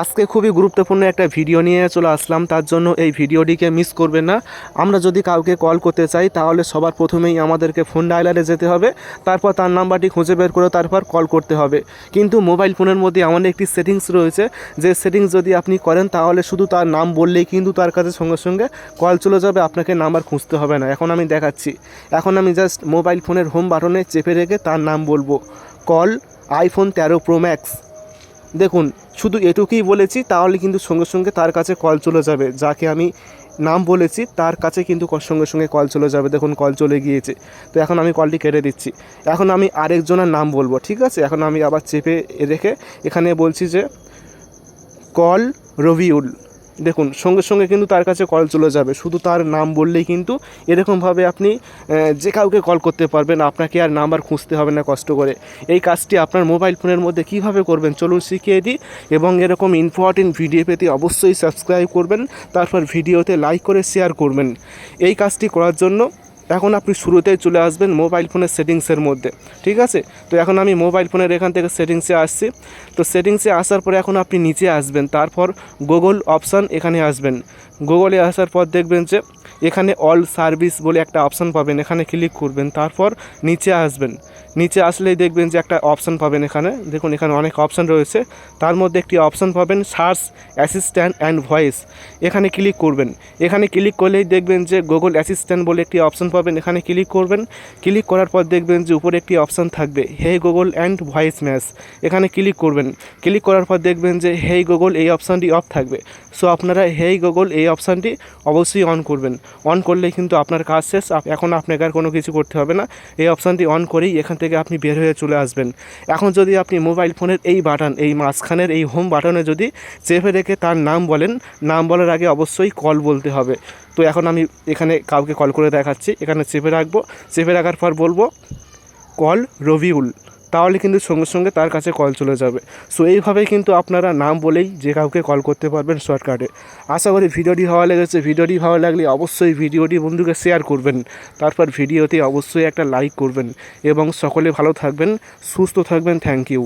আজকে খুবই গুরুত্বপূর্ণ একটা ভিডিও নিয়ে চলে আসলাম, তার জন্য এই ভিডিওটিকে মিস করবেন না। আমরা যদি কাউকে কল করতে চাই, তাহলে সবার প্রথমেই আমাদেরকে ফোন ডায়লারে যেতে হবে, তারপর তার নাম্বারটি খুঁজে বের করে তারপর কল করতে হবে। কিন্তু মোবাইল ফোনের মধ্যে এমন একটি সেটিংস রয়েছে, যে সেটিংস যদি আপনি করেন, তাহলে শুধু তার নাম বললেই কিন্তু তার কাছে সঙ্গে সঙ্গে কল চলে যাবে, আপনাকে নাম্বার খুঁজতে হবে না। এখন আমি দেখাচ্ছি। এখন আমি জাস্ট মোবাইল ফোনের হোম বাটনে চেপে রেখে তার নাম বলব। কল আইফোন তেরো প্রো ম্যাক্স দেখুন, শুধু এটুকুই বলেছি, তাহলে কিন্তু সঙ্গে সঙ্গে তার কাছে কল চলে যাবে। যাকে আমি নাম বলেছি, তার কাছে কিন্তু সঙ্গে সঙ্গে কল চলে যাবে। দেখুন কল চলে গিয়েছে। তো এখন আমি কলটি কেটে দিচ্ছি। এখন আমি আরেকজনের নাম বলব, ঠিক আছে? এখন আমি আবার চেপে রেখে এখানে বলছি যে কল রবিউল। দেখুন, সঙ্গে সঙ্গে কিন্তু তার কাছে কল চলে যাবে। শুধু তার নাম বললেই কিন্তু এরকমভাবে আপনি যে কাউকে কল করতে পারবেন, আপনাকে আর নাম্বার খুঁজতে হবে না কষ্ট করে। এই কাজটি আপনার মোবাইল ফোনের মধ্যে কীভাবে করবেন চলুন শিখিয়ে দিই এবং এরকম ইম্পর্টেন্ট ভিডিও পেতে অবশ্যই সাবস্ক্রাইব করবেন, তারপর ভিডিওতে লাইক করে শেয়ার করবেন। এই কাজটি করার জন্য এখন আপনি শুরুতেই চলে আসবেন মোবাইল ফোনের সেটিংসের মধ্যে, ঠিক আছে? তো এখন আমি মোবাইল ফোনের এখান থেকে সেটিংসে আসছি। তো সেটিংসে আসার পরে এখন আপনি নিচে আসবেন, তারপর গুগল অপশান এখানে আসবেন। গুগলে আসার পর দেখবেন যে এখানে অল সার্ভিস বলে একটা অপশান পাবেন। এখানে ক্লিক করবেন, তারপর নিচে আসবেন। নিচে আসলেই দেখবেন যে একটা অপশান পাবেন এখানে। দেখুন, এখানে অনেক অপশান রয়েছে। তার মধ্যে একটি অপশান পাবেন সার্চ অ্যাসিস্ট্যান্ট অ্যান্ড ভয়েস এখানে ক্লিক করবেন। এখানে ক্লিক করলেই দেখবেন যে গুগল অ্যাসিস্ট্যান্ট বলে একটি অপশান পাবেন। এখানে ক্লিক করবেন। ক্লিক করার পর দেখবেন যে উপরে একটি অপশান থাকবে। Hey Google and voice match এখানে ক্লিক করবেন। ক্লিক করার পর দেখবেন যে হেই গুগল এই অপশানটি অফ থাকবে। সো আপনারা হেই গুগল এই অপশানটি অবশ্যই অন করবেন। অন করলেই কিন্তু আপনার কাজ শেষ। এখন আপনাকে আর কোনো কিছু করতে হবে না। এই অপশানটি অন করেই এখান থেকে আপনি বের হয়ে চলে আসবেন। এখন যদি আপনি মোবাইল ফোনের এই বাটন এই মাঝখানের এই হোম বাটনে যদি চেপে রেখে তার নাম বলেন, নাম বলার আগে অবশ্যই কল বলতে হবে। তো এখন আমি এখানে কাউকে কল করে দেখাচ্ছি। এখানে চেপে রাখব। চেপে রাখার পর বলব কল রবিউল তাহলে কিন্তু সঙ্গে সঙ্গে তার কাছে কল চলে যাবে। সো এইভাবে কিন্তু আপনারা নাম বলেই যে কাউকে কল করতে পারবেন শর্টকাটে আশা করি ভিডিওটি ভালো লেগেছে। ভিডিওটি ভালো লাগলে অবশ্যই ভিডিওটি বন্ধুকে শেয়ার করবেন। তারপর ভিডিওতে অবশ্যই একটা লাইক করবেন। এবং সকলে ভালো থাকবেন, সুস্থ থাকবেন। Thank you